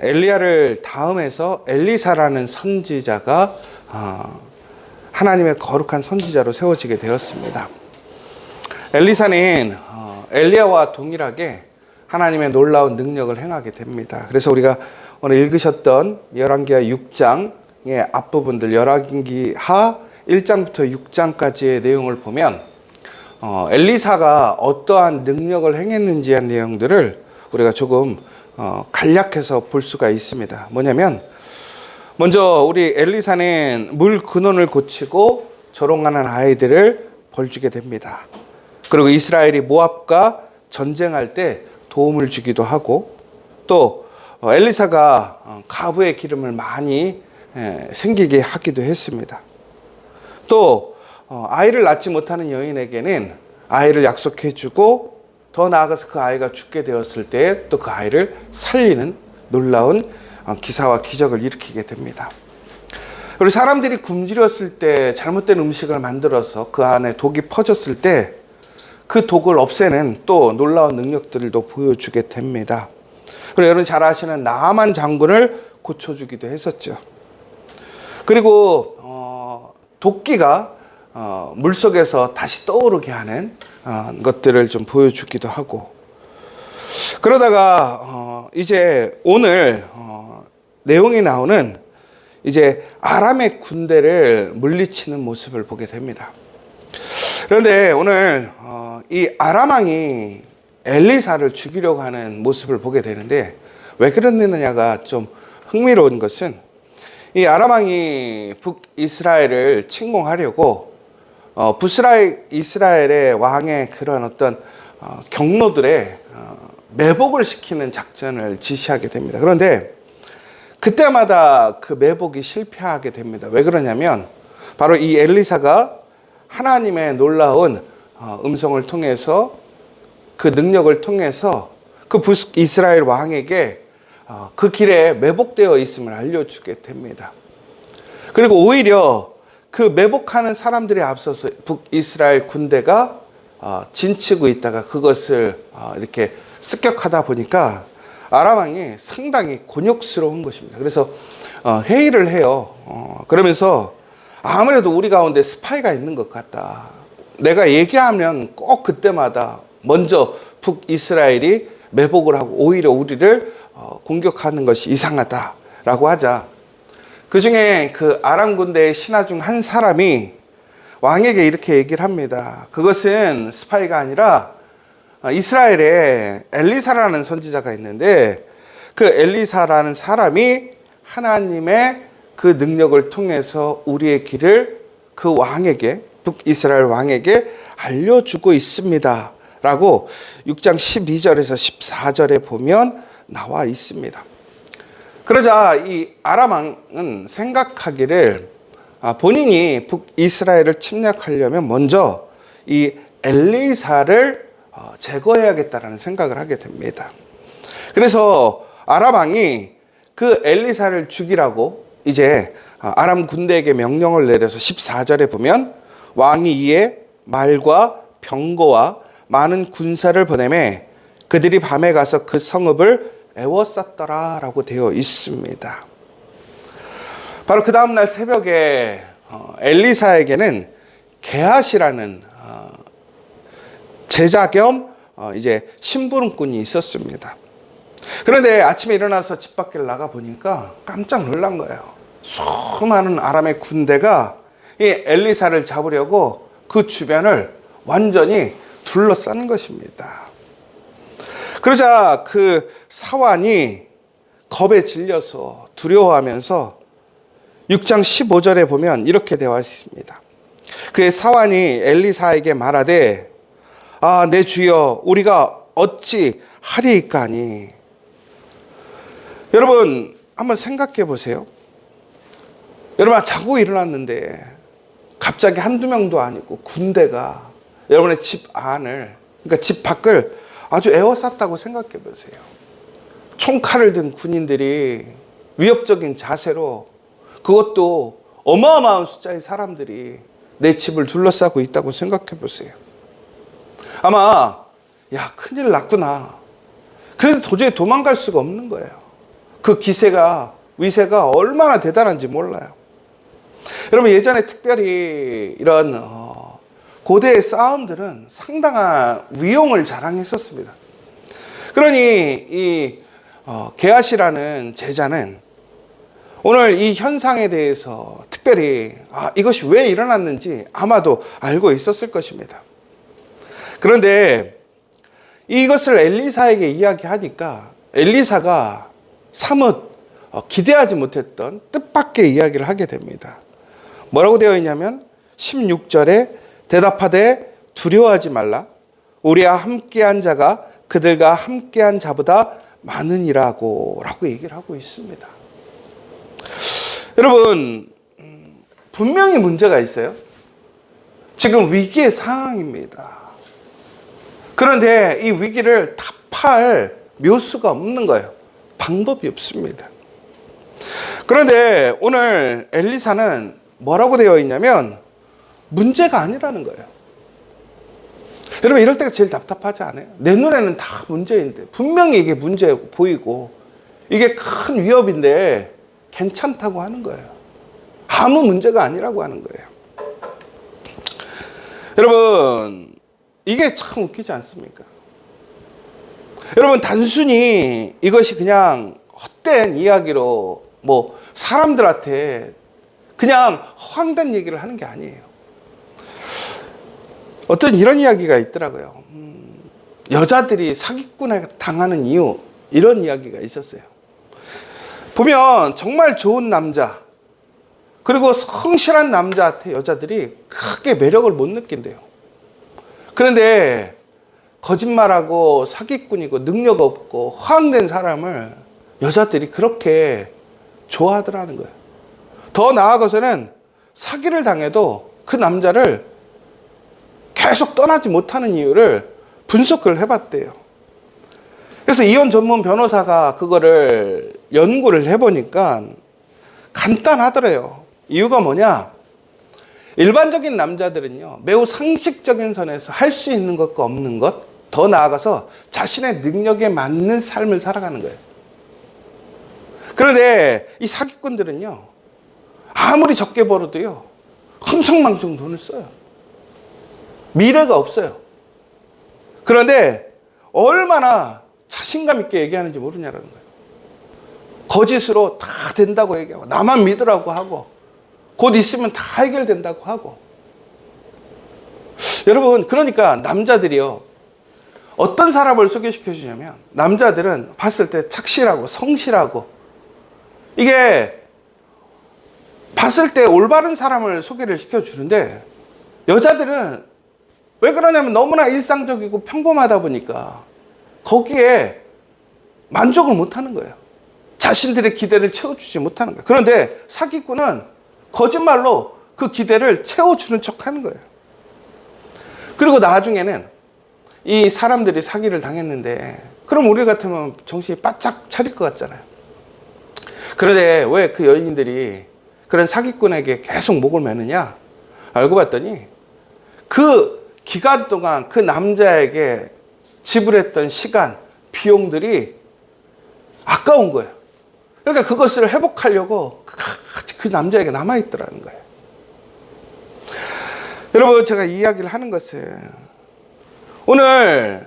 엘리야를 다음해서 엘리사라는 선지자가 어, 하나님의 거룩한 선지자로 세워지게 되었습니다. 엘리사는 어, 엘리야와 동일하게 하나님의 놀라운 능력을 행하게 됩니다. 그래서 우리가 오늘 읽으셨던 열왕기하 6장의 앞부분들 열왕기하 1장부터 6장까지의 내용을 보면 어, 엘리사가 어떠한 능력을 행했는지한 내용들을 우리가 조금 어, 간략해서 볼 수가 있습니다. 뭐냐면 먼저 우리 엘리사는 물 근원을 고치고 조롱하는 아이들을 벌주게 됩니다. 그리고 이스라엘이 모압과 전쟁할 때 도움을 주기도 하고 또 어, 엘리사가 어, 가부의 기름을 많이 에, 생기게 하기도 했습니다. 또 어, 아이를 낳지 못하는 여인에게는 아이를 약속해주고 더 나아가서 그 아이가 죽게 되었을 때 또 그 아이를 살리는 놀라운 어, 기사와 기적을 일으키게 됩니다. 그리고 사람들이 굶주렸을 때 잘못된 음식을 만들어서 그 안에 독이 퍼졌을 때 그 독을 없애는 또 놀라운 능력들도 보여주게 됩니다. 그리고 여러분 잘 아시는 나만 장군을 고쳐주기도 했었죠. 그리고 어, 도끼가 어, 물 속에서 다시 떠오르게 하는 어, 것들을 좀 보여주기도 하고 그러다가 어, 이제 오늘 어, 내용이 나오는 이제 아람의 군대를 물리치는 모습을 보게 됩니다. 그런데 오늘 어, 이 아람 왕이 엘리사를 죽이려고 하는 모습을 보게 되는데 왜 그러느냐가 좀 흥미로운 것은 이 아람 왕이 북이스라엘을 침공하려고 어, 북이스라엘 이스라엘의 왕의 그런 어떤 어, 경로들에 어, 매복을 시키는 작전을 지시하게 됩니다. 그런데 그때마다 그 매복이 실패하게 됩니다. 왜 그러냐면 바로 이 엘리사가 하나님의 놀라운 어, 음성을 통해서 그 능력을 통해서 그 이스라엘 왕에게 어, 그 길에 매복되어 있음을 알려주게 됩니다. 그리고 오히려 그 매복하는 사람들에 앞서서 북이스라엘 군대가 어, 진치고 있다가 그것을 이렇게 습격하다 보니까 아람 왕이 상당히 곤욕스러운 것입니다. 그래서 회의를 해요. 그러면서 아무래도 우리 가운데 스파이가 있는 것 같다. 내가 얘기하면 꼭 그때마다 먼저 북이스라엘이 매복을 하고 오히려 우리를 어, 공격하는 것이 이상하다라고 하자. 그 중에 그 아람 군대의 신하 중 한 사람이 왕에게 이렇게 얘기를 합니다. 그것은 스파이가 아니라 어, 이스라엘에 엘리사라는 선지자가 있는데 그 엘리사라는 사람이 하나님의 그 능력을 통해서 우리의 길을 그 왕에게 북이스라엘 왕에게 알려주고 있습니다. 라고 6장 12절에서 14절에 보면 나와 있습니다. 그러자 이 아람왕은 생각하기를 아, 본인이 북이스라엘을 침략하려면 먼저 이 엘리사를 어, 제거해야겠다라는 생각을 하게 됩니다. 그래서 아람왕이 그 엘리사를 죽이라고 이제 아, 아람 군대에게 명령을 내려서 14절에 보면 왕이 이에 말과 병거와 많은 군사를 보내매 그들이 밤에 가서 그 성읍을 애워쌌더라라고 되어 있습니다. 바로 그 다음날 새벽에 어, 엘리사에게는 게하시라는 어, 제자 겸 어, 이제 심부름꾼이 있었습니다. 그런데 아침에 일어나서 집 밖을 나가 보니까 깜짝 놀란 거예요. 수많은 아람의 군대가 이 엘리사를 잡으려고 그 주변을 완전히 둘러싼 것입니다. 그러자 그 사환이 겁에 질려서 두려워하면서 6장 15절에 보면 이렇게 되어 있습니다. 그의 사환이 엘리사에게 말하되 아, 내 주여 우리가 어찌 하리이까니 여러분 한번 생각해 보세요. 여러분 자고 일어났는데 갑자기 한두 명도 아니고 군대가 여러분의 집 안을, 그러니까 집 밖을 아주 에워쌌다고 생각해 보세요. 총칼을 든 군인들이 위협적인 자세로 그것도 어마어마한 숫자의 사람들이 내 집을 둘러싸고 있다고 생각해 보세요. 아마, 야, 큰일 났구나. 그래서 도저히 도망갈 수가 없는 거예요. 그 기세가 위세가 얼마나 대단한지 몰라요. 여러분 예전에 특별히 이런 어, 고대의 싸움들은 상당한 위용을 자랑했었습니다. 그러니 이 어, 게하시라는 제자는 오늘 이 현상에 대해서 특별히 아, 이것이 왜 일어났는지 아마도 알고 있었을 것입니다. 그런데 이것을 엘리사에게 이야기하니까 엘리사가 사뭇 어, 기대하지 못했던 뜻밖의 이야기를 하게 됩니다. 뭐라고 되어 있냐면 16절에 대답하되 두려워하지 말라 우리와 함께한 자가 그들과 함께한 자보다 많으니라고 라고 얘기를 하고 있습니다. 여러분 음, 분명히 문제가 있어요. 지금 위기의 상황입니다. 그런데 이 위기를 타파할 묘수가 없는 거예요. 방법이 없습니다. 그런데 오늘 엘리사는 뭐라고 되어 있냐면 문제가 아니라는 거예요. 여러분 이럴 때가 제일 답답하지 않아요? 내 눈에는 다 문제인데 분명히 이게 문제 보이고 이게 큰 위협인데 괜찮다고 하는 거예요. 아무 문제가 아니라고 하는 거예요. 여러분 이게 참 웃기지 않습니까? 여러분 단순히 이것이 그냥 헛된 이야기로 뭐 사람들한테 그냥 허황된 얘기를 하는 게 아니에요. 어떤 이런 이야기가 있더라고요. 음, 여자들이 사기꾼에 당하는 이유 이런 이야기가 있었어요. 보면 정말 좋은 남자 그리고 성실한 남자한테 여자들이 크게 매력을 못 느낀대요. 그런데 거짓말하고 사기꾼이고 능력 없고 허황된 사람을 여자들이 그렇게 좋아하더라는 거예요. 더 나아가서는 사기를 당해도 그 남자를 계속 떠나지 못하는 이유를 분석을 해봤대요. 그래서 이혼 전문 변호사가 그거를 연구를 해보니까 간단하더래요. 이유가 뭐냐? 일반적인 남자들은요, 매우 상식적인 선에서 할 수 있는 것과 없는 것, 더 나아가서 자신의 능력에 맞는 삶을 살아가는 거예요. 그런데 이 사기꾼들은요, 아무리 적게 벌어도요, 흥청망청 돈을 써요. 미래가 없어요. 그런데 얼마나 자신감 있게 얘기하는지 모르냐라는 거예요. 거짓으로 다 된다고 얘기하고, 나만 믿으라고 하고, 곧 있으면 다 해결된다고 하고. 여러분, 그러니까 남자들이요. 어떤 사람을 소개시켜 주냐면, 남자들은 봤을 때 착실하고 성실하고, 이게 봤을 때 올바른 사람을 소개를 시켜 주는데, 여자들은 왜 그러냐면 너무나 일상적이고 평범하다 보니까 거기에 만족을 못 하는 거예요. 자신들의 기대를 채워주지 못하는 거예요. 그런데 사기꾼은 거짓말로 그 기대를 채워주는 척 하는 거예요. 그리고 나중에는 이 사람들이 사기를 당했는데 그럼 우리 같으면 정신이 바짝 차릴 것 같잖아요. 그런데 왜 그 여인들이 그런 사기꾼에게 계속 목을 매느냐? 알고 봤더니 그 기간 동안 그 남자에게 지불했던 시간, 비용들이 아까운 거예요. 그러니까 그것을 회복하려고 그 남자에게 남아있더라는 거예요. 여러분, 제가 이 이야기를 하는 것은 오늘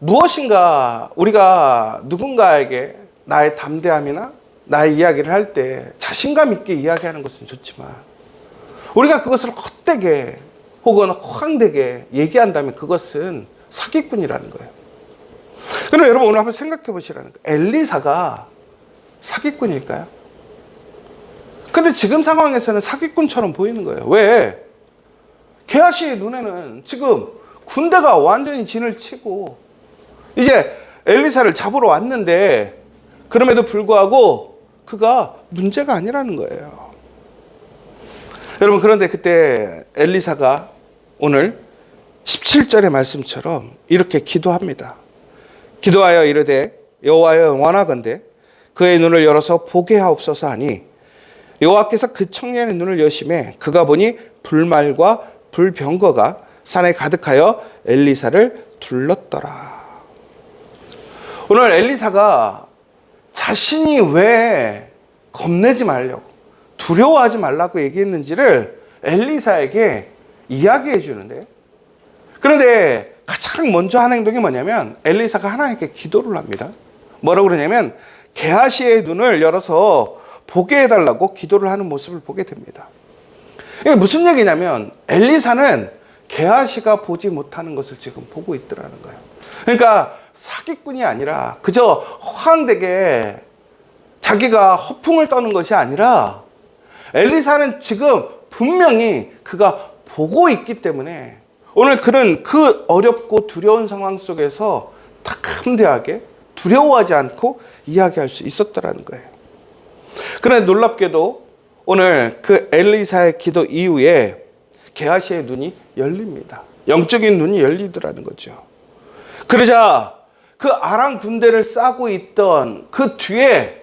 무엇인가 우리가 누군가에게 나의 담대함이나 나의 이야기를 할 때 자신감 있게 이야기하는 것은 좋지만 우리가 그것을 헛되게 혹은 허황되게 얘기한다면 그것은 사기꾼이라는 거예요. 그럼 여러분 오늘 한번 생각해 보시라는 거예요. 엘리사가 사기꾼일까요? 근데 지금 상황에서는 사기꾼처럼 보이는 거예요. 왜? 게하시의 눈에는 지금 군대가 완전히 진을 치고 이제 엘리사를 잡으러 왔는데 그럼에도 불구하고 그가 문제가 아니라는 거예요. 여러분 그런데 그때 엘리사가 오늘 17절의 말씀처럼 이렇게 기도합니다. 기도하여 이르되 여호와여 원하건대 그의 눈을 열어서 보게 하옵소서 하니 여호와께서 그 청년의 눈을 여심해 그가 보니 불말과 불병거가 산에 가득하여 엘리사를 둘렀더라. 오늘 엘리사가 자신이 왜 겁내지 말려고 두려워하지 말라고 얘기했는지를 엘리사에게 이야기해 주는데 그런데 가장 먼저 하는 행동이 뭐냐면 엘리사가 하나님께 기도를 합니다. 뭐라고 그러냐면 게하시의 눈을 열어서 보게 해달라고 기도를 하는 모습을 보게 됩니다. 이게 무슨 얘기냐면 엘리사는 게하시가 보지 못하는 것을 지금 보고 있더라는 거예요. 그러니까 사기꾼이 아니라 그저 허황되게 자기가 허풍을 떠는 것이 아니라 엘리사는 지금 분명히 그가 보고 있기 때문에 오늘 그는 그 어렵고 두려운 상황 속에서 담대하게 두려워하지 않고 이야기할 수 있었다라는 거예요. 그런데 놀랍게도 오늘 그 엘리사의 기도 이후에 게하시의 눈이 열립니다. 영적인 눈이 열리더라는 거죠. 그러자 그 아람 군대를 싸고 있던 그 뒤에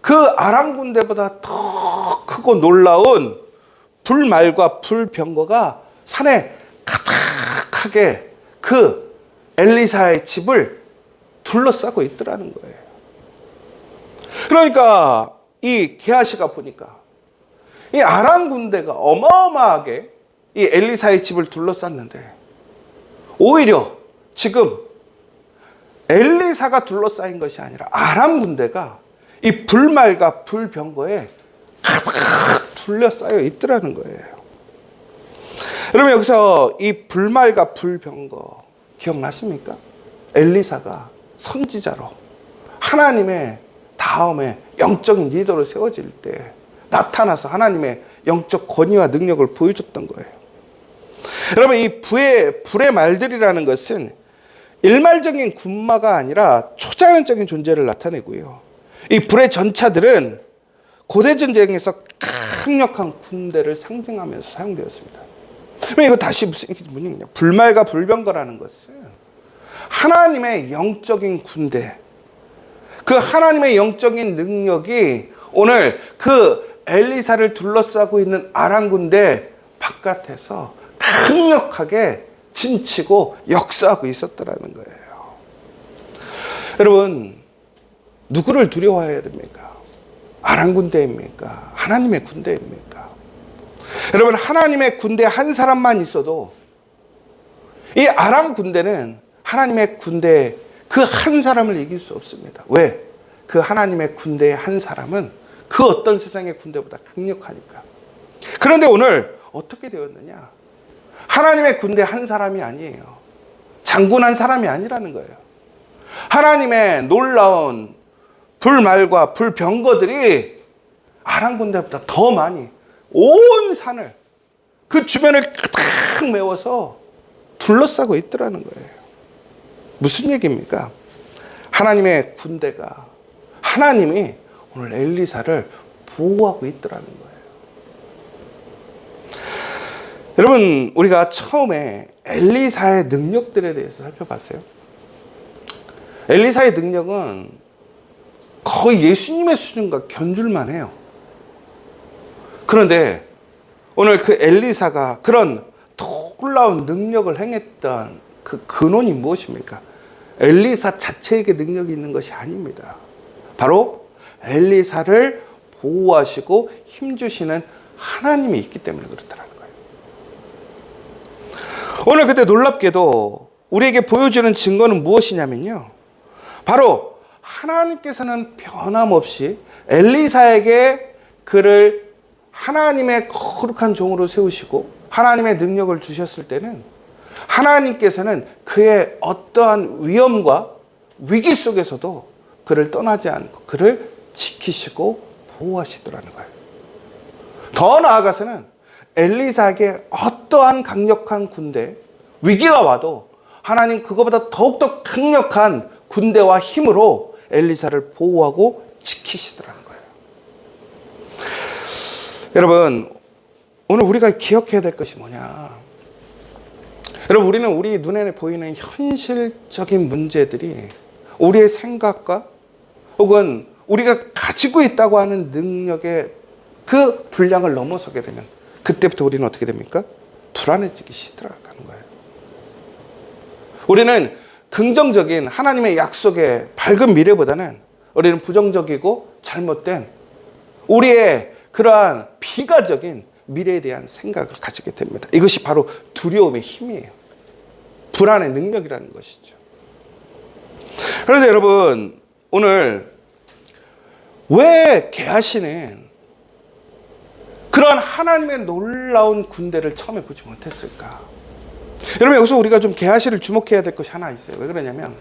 그 아람 군대보다 더 크고 놀라운 불말과 불병거가 산에 가득하게 그 엘리사의 집을 둘러싸고 있더라는 거예요. 그러니까 이 게하시가 보니까 이 아람 군대가 어마어마하게 이 엘리사의 집을 둘러쌌는데 오히려 지금 엘리사가 둘러싸인 것이 아니라 아람 군대가 이 불말과 불병거에 둘러싸여 있더라는 거예요. 여러분 여기서 이 불말과 불병거 기억나십니까? 엘리사가 선지자로 하나님의 다음에 영적인 리더로 세워질 때 나타나서 하나님의 영적 권위와 능력을 보여줬던 거예요. 여러분 이 불의 불의 말들이라는 것은 일말적인 군마가 아니라 초자연적인 존재를 나타내고요. 이 불의 전차들은 고대 전쟁에서 강력한 군대를 상징하면서 사용되었습니다. 이거 다시 무슨 얘기냐? 불말과 불병거라는 것은 하나님의 영적인 군대, 그 하나님의 영적인 능력이 오늘 그 엘리사를 둘러싸고 있는 아람 군대 바깥에서 강력하게 진치고 역사하고 있었다라는 거예요. 여러분 누구를 두려워해야 됩니까? 아람 군대입니까? 하나님의 군대입니까? 여러분 하나님의 군대 한 사람만 있어도 이 아람 군대는 하나님의 군대 그 한 사람을 이길 수 없습니다. 왜? 그 하나님의 군대의 한 사람은 그 어떤 세상의 군대보다 강력하니까. 그런데 오늘 어떻게 되었느냐? 하나님의 군대 한 사람이 아니에요. 장군 한 사람이 아니라는 거예요. 하나님의 놀라운 불말과 불병거들이 아람 군대보다 더 많이 온 산을 그 주변을 가득 메워서 둘러싸고 있더라는 거예요. 무슨 얘기입니까? 하나님의 군대가 하나님이 오늘 엘리사를 보호하고 있더라는 거예요. 여러분, 우리가 처음에 엘리사의 능력들에 대해서 살펴봤어요. 엘리사의 능력은 거의 예수님의 수준과 견줄만 해요. 그런데 오늘 그 엘리사가 그런 놀라운 능력을 행했던 그 근원이 무엇입니까? 엘리사 자체에게 능력이 있는 것이 아닙니다. 바로 엘리사를 보호하시고 힘주시는 하나님이 있기 때문에 그렇다는 거예요. 오늘 그때 놀랍게도 우리에게 보여주는 증거는 무엇이냐면요. 바로 하나님께서는 변함없이 엘리사에게 그를 하나님의 거룩한 종으로 세우시고 하나님의 능력을 주셨을 때는 하나님께서는 그의 어떠한 위험과 위기 속에서도 그를 떠나지 않고 그를 지키시고 보호하시더라는 거예요. 더 나아가서는 엘리사에게 어떠한 강력한 군대, 위기가 와도 하나님 그거보다 더욱더 강력한 군대와 힘으로 엘리사를 보호하고 지키시더라는 거예요. 여러분, 오늘 우리가 기억해야 될 것이 뭐냐? 여러분, 우리는 우리 눈에 보이는 현실적인 문제들이 우리의 생각과 혹은 우리가 가지고 있다고 하는 능력의 그 분량을 넘어서게 되면 그때부터 우리는 어떻게 됩니까? 불안해지기 시작하는 거예요. 우리는 긍정적인 하나님의 약속의 밝은 미래보다는 우리는 부정적이고 잘못된 우리의 그러한 비가적인 미래에 대한 생각을 가지게 됩니다. 이것이 바로 두려움의 힘이에요. 불안의 능력이라는 것이죠. 그런데 여러분, 오늘 왜 개하시는 그런 하나님의 놀라운 군대를 처음에 보지 못했을까? 여러분, 여기서 우리가 좀 개하시를 주목해야 될 것이 하나 있어요. 왜 그러냐면,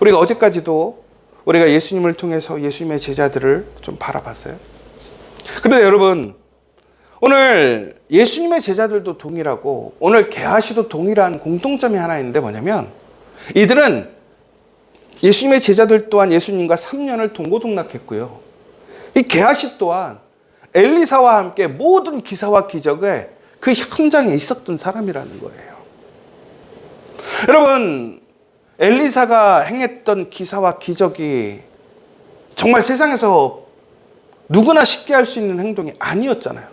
우리가 어제까지도 우리가 예수님을 통해서 예수님의 제자들을 좀 바라봤어요. 그런데 여러분, 오늘 예수님의 제자들도 동일하고 오늘 개하시도 동일한 공통점이 하나 있는데 뭐냐면 이들은 예수님의 제자들 또한 예수님과 3년을 동고동락했고요. 이 개하시 또한 엘리사와 함께 모든 기사와 기적에 그 현장에 있었던 사람이라는 거예요. 여러분, 엘리사가 행했던 기사와 기적이 정말 세상에서 누구나 쉽게 할 수 있는 행동이 아니었잖아요.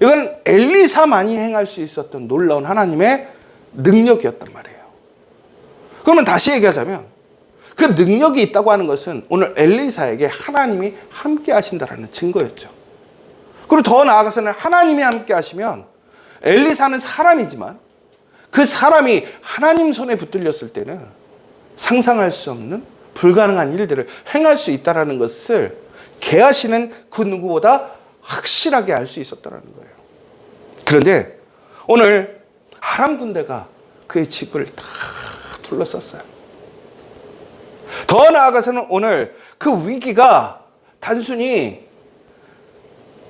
이건 엘리사만이 행할 수 있었던 놀라운 하나님의 능력이었단 말이에요. 그러면 다시 얘기하자면 그 능력이 있다고 하는 것은 오늘 엘리사에게 하나님이 함께 하신다라는 증거였죠. 그리고 더 나아가서는 하나님이 함께 하시면 엘리사는 사람이지만 그 사람이 하나님 손에 붙들렸을 때는 상상할 수 없는 불가능한 일들을 행할 수 있다라는 것을 개하시는 그 누구보다 확실하게 알 수 있었다는 거예요. 그런데 오늘 하람 군대가 그의 집을 다 둘러쌌어요. 더 나아가서는 오늘 그 위기가 단순히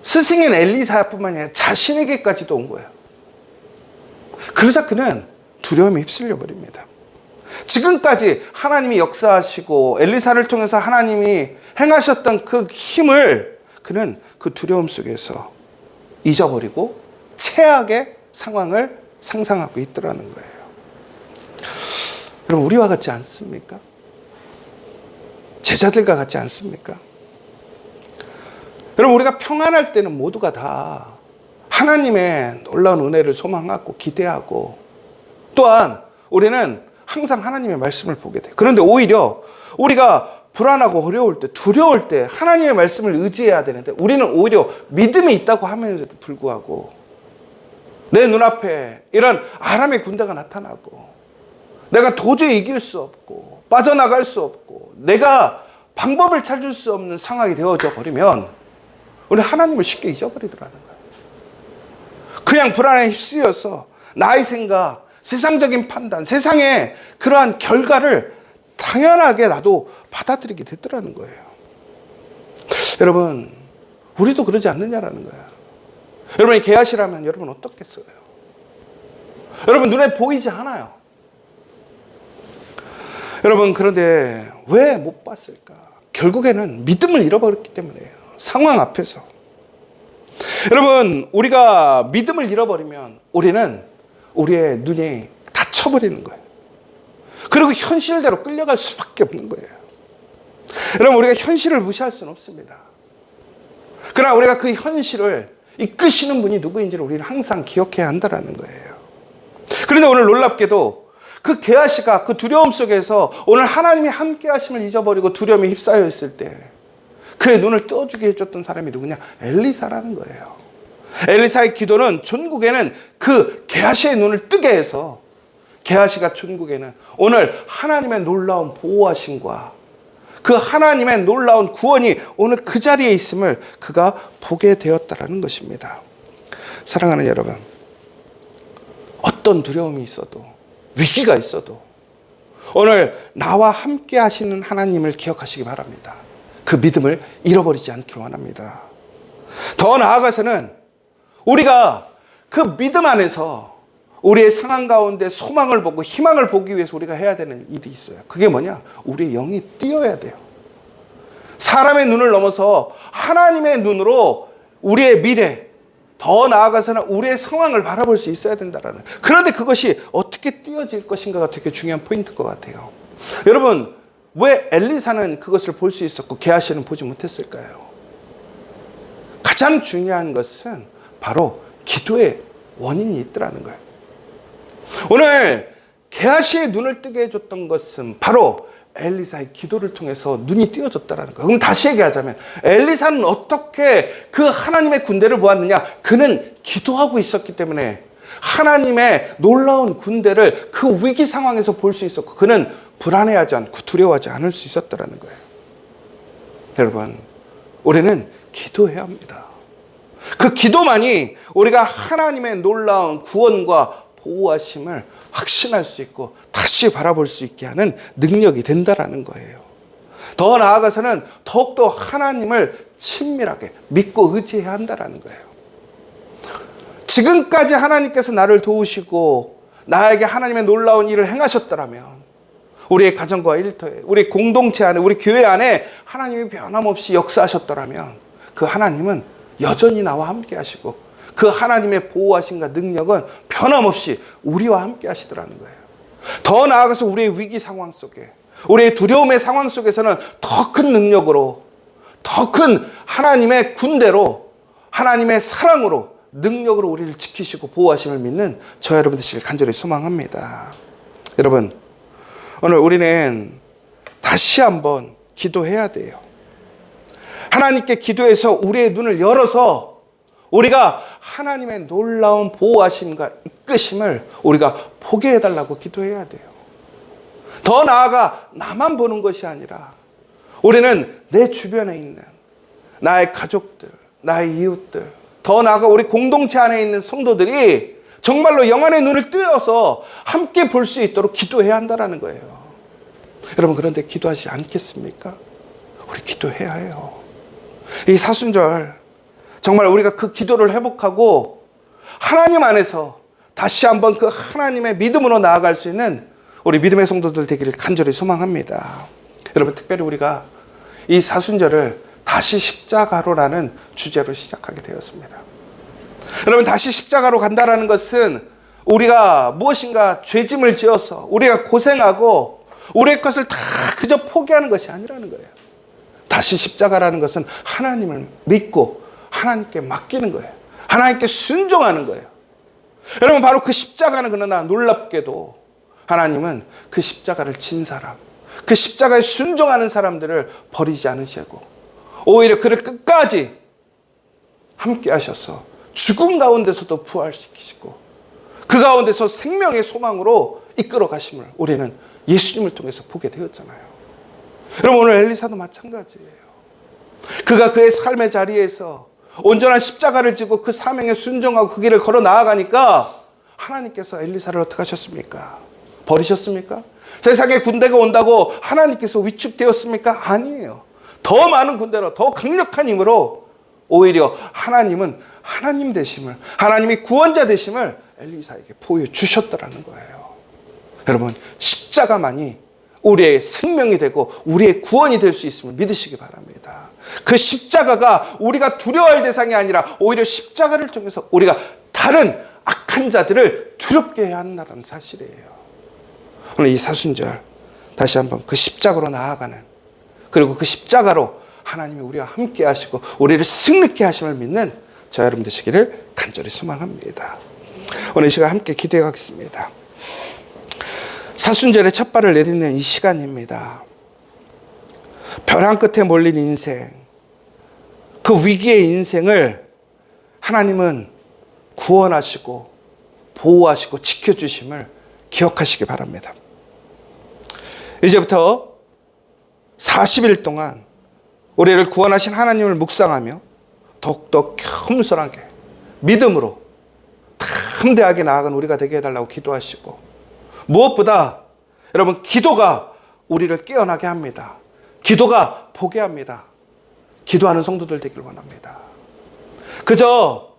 스승인 엘리사뿐만 아니라 자신에게까지도 온 거예요. 그러자 그는 두려움에 휩쓸려 버립니다. 지금까지 하나님이 역사하시고 엘리사를 통해서 하나님이 행하셨던 그 힘을 그는 그 두려움 속에서 잊어버리고 최악의 상황을 상상하고 있더라는 거예요. 여러분 우리와 같지 않습니까? 제자들과 같지 않습니까? 여러분 우리가 평안할 때는 모두가 다 하나님의 놀라운 은혜를 소망하고 기대하고 또한 우리는 항상 하나님의 말씀을 보게 돼요. 그런데 오히려 우리가 불안하고 어려울 때, 두려울 때 하나님의 말씀을 의지해야 되는데 우리는 오히려 믿음이 있다고 하면서도 불구하고 내 눈앞에 이런 아람의 군대가 나타나고 내가 도저히 이길 수 없고 빠져나갈 수 없고 내가 방법을 찾을 수 없는 상황이 되어져 버리면 우리 하나님을 쉽게 잊어버리더라는 거예요. 그냥 불안에 휩쓰여서 나의 생각, 세상적인 판단, 세상의 그러한 결과를 당연하게 나도 받아들이게 됐더라는 거예요. 여러분, 우리도 그러지 않느냐라는 거예요. 여러분이 개하시라면 여러분 어떻겠어요? 여러분 눈에 보이지 않아요. 여러분 그런데 왜 못 봤을까? 결국에는 믿음을 잃어버렸기 때문이에요. 상황 앞에서. 여러분 우리가 믿음을 잃어버리면 우리는 우리의 눈이 닫혀버리는 거예요. 그리고 현실대로 끌려갈 수밖에 없는 거예요. 여러분 우리가 현실을 무시할 수는 없습니다. 그러나 우리가 그 현실을 이끄시는 분이 누구인지를 우리는 항상 기억해야 한다는 거예요. 그런데 오늘 놀랍게도 그 게하시가 그 두려움 속에서 오늘 하나님이 함께 하심을 잊어버리고 두려움에 휩싸여 있을 때 그의 눈을 떠주게 해줬던 사람이 누구냐? 엘리사라는 거예요. 엘리사의 기도는 전국에는 그 게하시의 눈을 뜨게 해서 게하시가 전국에는 오늘 하나님의 놀라운 보호하심과 그 하나님의 놀라운 구원이 오늘 그 자리에 있음을 그가 보게 되었다라는 것입니다. 사랑하는 여러분, 어떤 두려움이 있어도 위기가 있어도 오늘 나와 함께 하시는 하나님을 기억하시기 바랍니다. 그 믿음을 잃어버리지 않기를 원합니다. 더 나아가서는 우리가 그 믿음 안에서 우리의 상황 가운데 소망을 보고 희망을 보기 위해서 우리가 해야 되는 일이 있어요. 그게 뭐냐? 우리의 영이 뛰어야 돼요. 사람의 눈을 넘어서 하나님의 눈으로 우리의 미래, 더 나아가서는 우리의 상황을 바라볼 수 있어야 된다라는. 그런데 그것이 어떻게 띄어질 것인가가 되게 중요한 포인트일 것 같아요. 여러분, 왜 엘리사는 그것을 볼 수 있었고 게하시는 보지 못했을까요? 가장 중요한 것은 바로 기도의 원인이 있더라는 거예요. 오늘 게하시의 눈을 뜨게 해줬던 것은 바로 엘리사의 기도를 통해서 눈이 띄어졌다라는 거예요. 그럼 다시 얘기하자면 엘리사는 어떻게 그 하나님의 군대를 보았느냐? 그는 기도하고 있었기 때문에 하나님의 놀라운 군대를 그 위기 상황에서 볼 수 있었고 그는 불안해하지 않고 두려워하지 않을 수 있었다라는 거예요. 여러분, 우리는 기도해야 합니다. 그 기도만이 우리가 하나님의 놀라운 구원과 보호하심을 확신할 수 있고 다시 바라볼 수 있게 하는 능력이 된다라는 거예요. 더 나아가서는 더욱더 하나님을 친밀하게 믿고 의지해야 한다라는 거예요. 지금까지 하나님께서 나를 도우시고 나에게 하나님의 놀라운 일을 행하셨더라면 우리의 가정과 일터에 우리 공동체 안에 우리 교회 안에 하나님이 변함없이 역사하셨더라면 그 하나님은 여전히 나와 함께 하시고 그 하나님의 보호하심과 능력은 변함없이 우리와 함께 하시더라는 거예요. 더 나아가서 우리의 위기 상황 속에 우리의 두려움의 상황 속에서는 더 큰 능력으로 더 큰 하나님의 군대로 하나님의 사랑으로 능력으로 우리를 지키시고 보호하심을 믿는 저 여러분 되시길 간절히 소망합니다. 여러분 오늘 우리는 다시 한번 기도해야 돼요. 하나님께 기도해서 우리의 눈을 열어서 우리가 하나님의 놀라운 보호하심과 이끄심을 우리가 보게 해달라고 기도해야 돼요. 더 나아가 나만 보는 것이 아니라 우리는 내 주변에 있는 나의 가족들, 나의 이웃들, 더 나아가 우리 공동체 안에 있는 성도들이 정말로 영안의 눈을 뜨어서 함께 볼 수 있도록 기도해야 한다는 거예요. 여러분 그런데 기도하지 않겠습니까? 우리 기도해야 해요. 이 사순절 정말 우리가 그 기도를 회복하고 하나님 안에서 다시 한번 그 하나님의 믿음으로 나아갈 수 있는 우리 믿음의 성도들 되기를 간절히 소망합니다. 여러분 특별히 우리가 이 사순절을 다시 십자가로라는 주제로 시작하게 되었습니다. 여러분 다시 십자가로 간다라는 것은 우리가 무엇인가 죄짐을 지어서 우리가 고생하고 우리의 것을 다 그저 포기하는 것이 아니라는 거예요. 다시 십자가라는 것은 하나님을 믿고 하나님께 맡기는 거예요. 하나님께 순종하는 거예요. 여러분 바로 그 십자가는 그러나 놀랍게도 하나님은 그 십자가를 진 사람, 그 십자가에 순종하는 사람들을 버리지 않으시고 오히려 그를 끝까지 함께 하셔서 죽음 가운데서도 부활시키시고 그 가운데서 생명의 소망으로 이끌어 가심을 우리는 예수님을 통해서 보게 되었잖아요. 여러분 오늘 엘리사도 마찬가지예요. 그가 그의 삶의 자리에서 온전한 십자가를 지고 그 사명에 순종하고 그 길을 걸어 나아가니까 하나님께서 엘리사를 어떻게 하셨습니까? 버리셨습니까? 세상에 군대가 온다고 하나님께서 위축되었습니까? 아니에요. 더 많은 군대로 더 강력한 힘으로 오히려 하나님은 하나님 되심을 하나님이 구원자 되심을 엘리사에게 보여 주셨더라는 거예요. 여러분 십자가만이 우리의 생명이 되고 우리의 구원이 될 수 있음을 믿으시기 바랍니다. 그 십자가가 우리가 두려워할 대상이 아니라 오히려 십자가를 통해서 우리가 다른 악한 자들을 두렵게 해야 한다는 사실이에요. 오늘 이 사순절 다시 한번 그 십자가로 나아가는 그리고 그 십자가로 하나님이 우리와 함께 하시고 우리를 승리케 하심을 믿는 저 여러분 되시기를 간절히 소망합니다. 오늘 이 시간 함께 기도해 가겠습니다. 사순절의 첫 발을 내딛는 이 시간입니다. 벼랑 끝에 몰린 인생, 그 위기의 인생을 하나님은 구원하시고 보호하시고 지켜주심을 기억하시기 바랍니다. 이제부터 40일 동안 우리를 구원하신 하나님을 묵상하며 더욱더 겸손하게 믿음으로 담대하게 나아간 우리가 되게 해달라고 기도하시고 무엇보다 여러분 기도가 우리를 깨어나게 합니다. 기도가 보게 합니다. 기도하는 성도들 되길 원합니다. 그저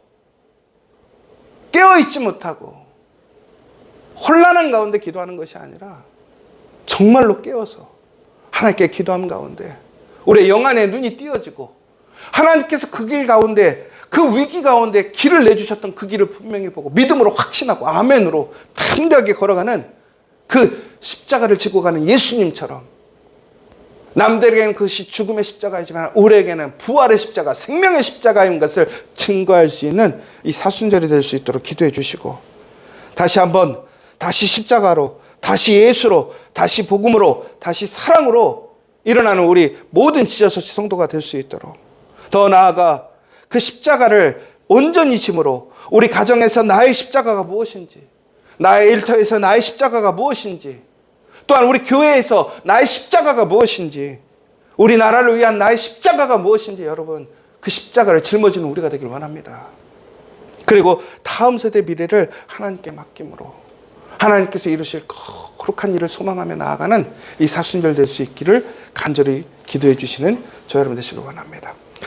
깨어있지 못하고 혼란한 가운데 기도하는 것이 아니라 정말로 깨어서 하나님께 기도함 가운데 우리의 영안의 눈이 띄어지고 하나님께서 그 길 가운데 그 위기 가운데 길을 내주셨던 그 길을 분명히 보고 믿음으로 확신하고 아멘으로 담대하게 걸어가는 그 십자가를 지고 가는 예수님처럼 남들에게는 그것이 죽음의 십자가이지만 우리에게는 부활의 십자가, 생명의 십자가인 것을 증거할 수 있는 이 사순절이 될 수 있도록 기도해 주시고 다시 한번 다시 십자가로 다시 예수로, 다시 복음으로, 다시 사랑으로 일어나는 우리 모든 지저서치 성도가 될 수 있도록 더 나아가 그 십자가를 온전히 짐으로 우리 가정에서 나의 십자가가 무엇인지 나의 일터에서 나의 십자가가 무엇인지 또한 우리 교회에서 나의 십자가가 무엇인지 우리 나라를 위한 나의 십자가가 무엇인지 여러분 그 십자가를 짊어지는 우리가 되길 원합니다. 그리고 다음 세대 미래를 하나님께 맡김으로 하나님께서 이루실 거룩한 일을 소망하며 나아가는 이 사순절 될 수 있기를 간절히 기도해 주시는 저 여러분 되시길 원합니다.